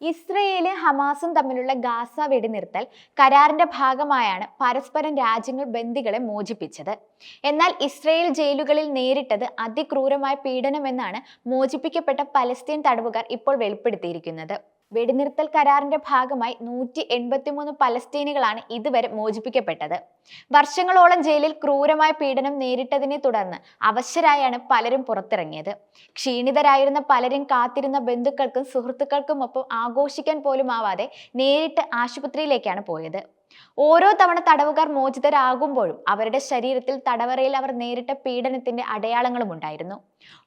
ഇസ്രയേലും ഹമാസും തമ്മിലുള്ള ഗാസ വെടിനിർത്തൽ കരാറിന്റെ ഭാഗമായാണ് പരസ്പരം രാജ്യങ്ങൾ ബന്ദികളെ മോചിപ്പിച്ചത്. എന്നാൽ ഇസ്രയേൽ ജയിലുകളിൽ നേരിട്ടത് അതിക്രൂരമായ പീഡനമെന്നാണ് മോചിപ്പിക്കപ്പെട്ട പലസ്തീൻ തടവുകാർ ഇപ്പോൾ വെളിപ്പെടുത്തിയിരിക്കുന്നത്. വെടിനിർത്തൽ കരാറിന്റെ ഭാഗമായി നൂറ്റി എൺപത്തിമൂന്ന് പലസ്തീനികളാണ് ഇതുവരെ മോചിപ്പിക്കപ്പെട്ടത്. വർഷങ്ങളോളം ജയിലിൽ ക്രൂരമായ പീഡനം നേരിട്ടതിനെ തുടർന്ന് അവശരായാണ് പലരും പുറത്തിറങ്ങിയത്. ക്ഷീണിതരായിരുന്ന പലരും കാത്തിരുന്ന ബന്ധുക്കൾക്കും സുഹൃത്തുക്കൾക്കുമൊപ്പം ആഘോഷിക്കാൻ പോലും ആവാതെ നേരിട്ട് ആശുപത്രിയിലേക്കാണ് പോയത്. ഓരോ തവണ തടവുകാർ മോചിതരാകുമ്പോഴും അവരുടെ ശരീരത്തിൽ തടവറയിൽ അവർ നേരിട്ട പീഡനത്തിന്റെ അടയാളങ്ങളും ഉണ്ടായിരുന്നു.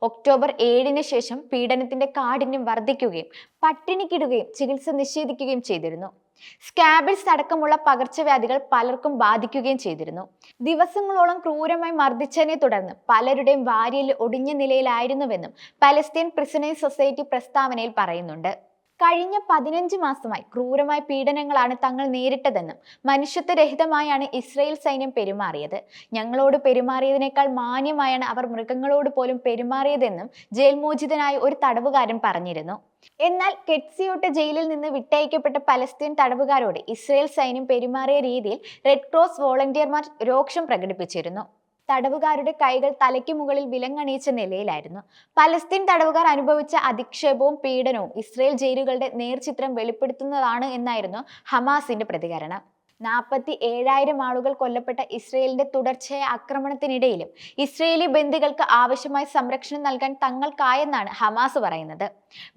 ഒക്ടോബർ ഏഴിന് ശേഷം പീഡനത്തിന്റെ കാഠിന്യം വർദ്ധിക്കുകയും പട്ടിണിക്കിടുകയും ചികിത്സ നിഷേധിക്കുകയും ചെയ്തിരുന്നു. സ്കാബിൾസ് അടക്കമുള്ള പകർച്ചവ്യാധികൾ പലർക്കും ബാധിക്കുകയും ചെയ്തിരുന്നു. ദിവസങ്ങളോളം ക്രൂരമായി മർദ്ദിച്ചതിനെ തുടർന്ന് പലരുടെയും വാര്യയിൽ ഒടിഞ്ഞ നിലയിലായിരുന്നുവെന്നും പലസ്തീൻ പ്രിസണേഴ്സ് സൊസൈറ്റി പ്രസ്താവനയിൽ പറയുന്നുണ്ട്. കഴിഞ്ഞ പതിനഞ്ച് മാസമായി ക്രൂരമായ പീഡനങ്ങളാണ് തങ്ങൾ നേരിട്ടതെന്നും മനുഷ്യത്വരഹിതമായാണ് ഇസ്രയേൽ സൈന്യം പെരുമാറിയത്. ഞങ്ങളോട് പെരുമാറിയതിനേക്കാൾ മാന്യമായാണ് അവർ മൃഗങ്ങളോട് പോലും പെരുമാറിയതെന്നും ജയിൽ മോചിതനായ ഒരു തടവുകാരൻ പറഞ്ഞിരുന്നു. എന്നാൽ കെറ്റ്സിയോട്ട് ജയിലിൽ നിന്ന് വിട്ടയക്കപ്പെട്ട പലസ്തീൻ തടവുകാരോട് ഇസ്രയേൽ സൈന്യം പെരുമാറിയ രീതിയിൽ റെഡ് ക്രോസ് വോളണ്ടിയർമാർ രോക്ഷം പ്രകടിപ്പിച്ചിരുന്നു. തടവുകാരുടെ കൈകൾ തലയ്ക്ക് മുകളിൽ വിലങ്ങണിയിച്ച നിലയിലായിരുന്നു. പലസ്തീൻ തടവുകാർ അനുഭവിച്ച അധിക്ഷേപവും പീഡനവും ഇസ്രയേൽ ജയിലുകളുടെ നേർചിത്രം വെളിപ്പെടുത്തുന്നതാണ് എന്നായിരുന്നു ഹമാസിന്റെ പ്രതികരണം. നാൽപ്പത്തി ഏഴായിരം ആളുകൾ കൊല്ലപ്പെട്ട ഇസ്രയേലിന്റെ തുടർച്ചയായ ആക്രമണത്തിനിടയിലും ഇസ്രയേലി ബന്ദികൾക്ക് ആവശ്യമായ സംരക്ഷണം നൽകാൻ തങ്ങൾക്കായെന്നാണ് ഹമാസ് പറയുന്നത്.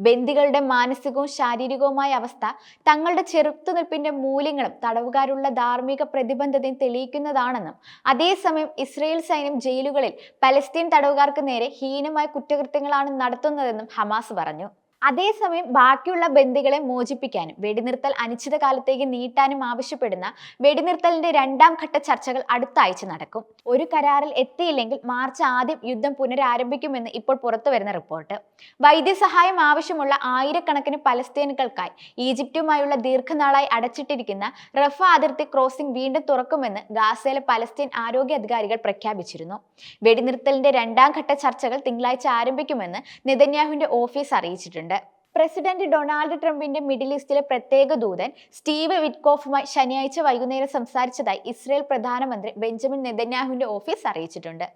ബന്ദികളുടെ മാനസികവും ശാരീരികവുമായ അവസ്ഥ തങ്ങളുടെ ചെറുത്തുനിൽപ്പിന്റെ മൂല്യങ്ങളും തടവുകാരുള്ള ധാർമ്മിക പ്രതിബദ്ധതയും തെളിയിക്കുന്നതാണെന്നും അതേസമയം ഇസ്രയേൽ സൈന്യം ജയിലുകളിൽ പലസ്തീൻ തടവുകാർക്ക് നേരെ ഹീനമായ കുറ്റകൃത്യങ്ങളാണ് നടത്തുന്നതെന്നും ഹമാസ് പറഞ്ഞു. അതേസമയം ബാക്കിയുള്ള ബന്ദികളെ മോചിപ്പിക്കാനും വെടിനിർത്തൽ അനിശ്ചിത കാലത്തേക്ക് നീട്ടാനും ആവശ്യപ്പെടുന്ന വെടിനിർത്തലിന്റെ രണ്ടാം ഘട്ട ചർച്ചകൾ അടുത്ത ആഴ്ച നടക്കും. ഒരു കരാറിൽ എത്തിയില്ലെങ്കിൽ മാർച്ച് ആദ്യം യുദ്ധം പുനരാരംഭിക്കുമെന്ന് ഇപ്പോൾ പുറത്തു വരുന്ന റിപ്പോർട്ട്. വൈദ്യസഹായം ആവശ്യമുള്ള ആയിരക്കണക്കിന് പലസ്തീനുകൾക്കായി ഈജിപ്തുമായുള്ള ദീർഘനാളായി അടച്ചിട്ടിരിക്കുന്ന റഫ അതിർത്തി ക്രോസിംഗ് വീണ്ടും തുറക്കുമെന്ന് ഗാസയിലെ പലസ്തീൻ ആരോഗ്യ അധികാരികൾ പ്രഖ്യാപിച്ചിരുന്നു. വെടിനിർത്തലിന്റെ രണ്ടാം ഘട്ട ചർച്ചകൾ തിങ്കളാഴ്ച ആരംഭിക്കുമെന്ന് നെതന്യാഹുവിന്റെ ഓഫീസ് അറിയിച്ചിട്ടുണ്ട്. പ്രസിഡന്റ് ഡൊണാൾഡ് ട്രംപിന്റെ മിഡിൽ ഈസ്റ്റിലെ പ്രത്യേക ദൂതൻ സ്റ്റീവ് വിറ്റ്കോഫുമായി ശനിയാഴ്ച വൈകുന്നേരം സംസാരിച്ചതായി ഇസ്രയേൽ പ്രധാനമന്ത്രി ബെഞ്ചമിൻ നെതന്യാഹുവിന്റെ ഓഫീസ് അറിയിച്ചിട്ടുണ്ട്.